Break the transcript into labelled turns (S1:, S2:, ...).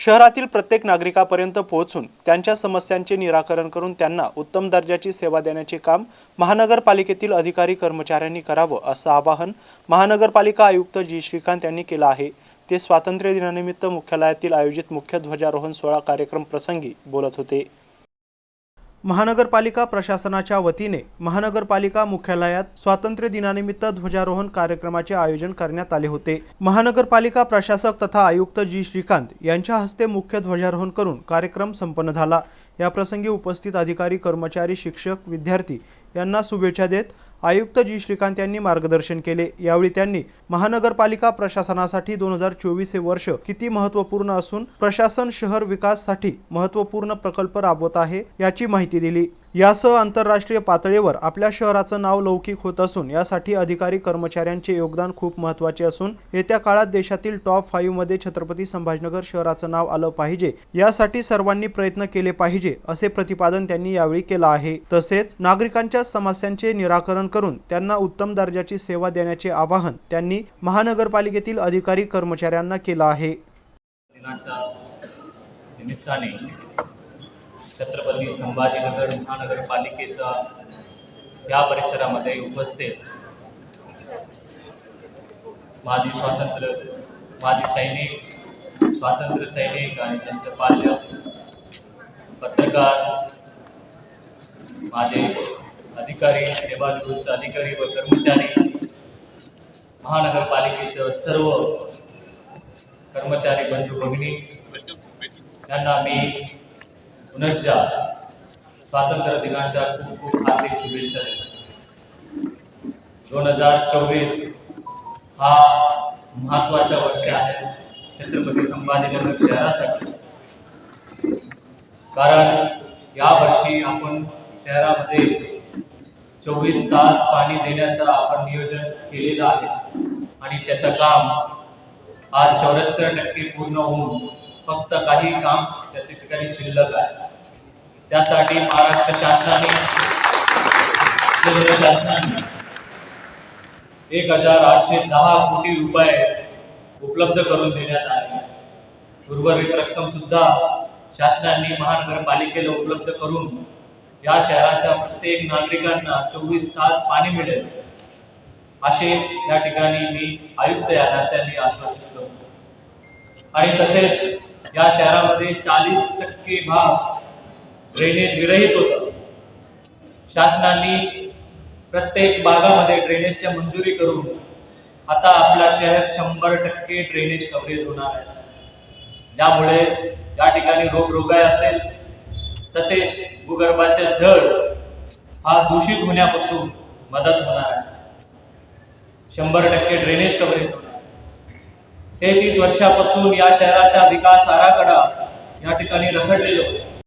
S1: शहरातील प्रत्येक नागरिकापर्यंत पोहोचून त्यांच्या समस्यांचे निराकरण करून त्यांना उत्तम दर्जाची सेवा देण्याचे काम महानगरपालिकेतील अधिकारी कर्मचाऱ्यांनी करावं असं आवाहन महानगरपालिका आयुक्त जी. श्रीकांत यांनी केलं आहे. ते स्वातंत्र्य दिनानिमित्त मुख्यालयातील आयोजित मुख्य ध्वजारोहण सोहळा कार्यक्रम प्रसंगी बोलत होते. महानगरपालिका प्रशासनाच्या वतीने महानगरपालिका मुख्यालयात स्वातंत्र्य दिनानिमित्त ध्वजारोहण कार्यक्रमाचे आयोजन करण्यात आले होते. महानगरपालिका प्रशासक तथा आयुक्त जी. श्रीकांत यांच्या हस्ते मुख्य ध्वजारोहण करून कार्यक्रम संपन्न झाला. याप्रसंगी उपस्थित अधिकारी कर्मचारी शिक्षक विद्यार्थी यांना शुभेच्छा देत आयुक्त जी. श्रीकांत यांनी मार्गदर्शन केले. यावेळी त्यांनी महानगरपालिका प्रशासनासाठी दोन हजार चोवीस हे वर्ष किती महत्त्वपूर्ण असून प्रशासन शहर विकाससाठी महत्त्वपूर्ण प्रकल्प राबवत आहे याची माहिती दिली. यासह आंतरराष्ट्रीय पातळीवर आपल्या शहराचं नाव लौकिक होत असून यासाठी अधिकारी कर्मचाऱ्यांचे योगदान खूप महत्त्वाचे असून येत्या काळात देशातील टॉप फाईव्हमध्ये छत्रपती संभाजीनगर शहराचं नाव आलं पाहिजे. यासाठी सर्वांनी प्रयत्न केले पाहिजे असे प्रतिपादन त्यांनी यावेळी केलं आहे. तसेच नागरिकांच्या समस्यांचे निराकरण करून त्यांना उत्तम दर्जाची सेवा देण्याचे आवाहन त्यांनी महानगरपालिकेतील अधिकारी कर्मचाऱ्यांना केलं आहे.
S2: छत्रपती संभाजीनगर महानगरपालिकेचा या परिसरामध्ये उपस्थित माजी स्वातंत्र्य, माजी सैनिक, स्वातंत्र्य सैनिक पाल्य पत्रकार, माझे अधिकारी, सेवानिवृत्त अधिकारी व कर्मचारी, महानगरपालिकेचं सर्व कर्मचारी, बंधू, भगिनी पुनश्चा स्वातंत्र्य दिनाच्या खूप खूप हार्दिक शुभेच्छा. देतो दोन हजार चोवीस हा महत्त्वाचा वर्ष आहे छत्रपती संभाजीनगर शहरासाठी. कारण या वर्षी आपण शहरामध्ये चोवीस तास पाणी देण्याचं आपण नियोजन केलेलं आहे. आणि त्याचं काम आज चौऱ्याहत्तर टक्के पूर्ण होऊन फक्त काही काम त्या ठिकाणी शिल्लक आहे. त्यासाठी महाराष्ट्र शासनाने केंद्र शासनाने एक हजार आठशे दहा कोटी रुपये उपलब्ध करून देण्यात आले. उर्वरित रक्कम सुद्धा शासनाने महानगरपालिकेला उपलब्ध करून या शहराच्या प्रत्येक नागरिकांना चोवीस तास पाणी मिळेल असे या ठिकाणी मी आयुक्त या नात्याने आश्वासित करतो आणि तसेच या शहरामध्ये चाळीस टक्के भाग ड्रेनेज विरहित होता. शासनाने प्रत्येक भागामध्ये ड्रेनेजच्या मंजुरी करून आता आपला शहर शंभर टक्के ड्रेनेज कव्हरेज होणार आहे. ज्यामुळे या ठिकाणी रोगरोगाई असेल तसेच भूगर्भाचे जळ हा दूषित होण्यापासून मदत होणार आहे. शंभर टक्के ड्रेनेज कव्हरेज होणार तेहतीस वर्षापासून या शहराचा विकास आराखडा या ठिकाणी रखडलेलो होता.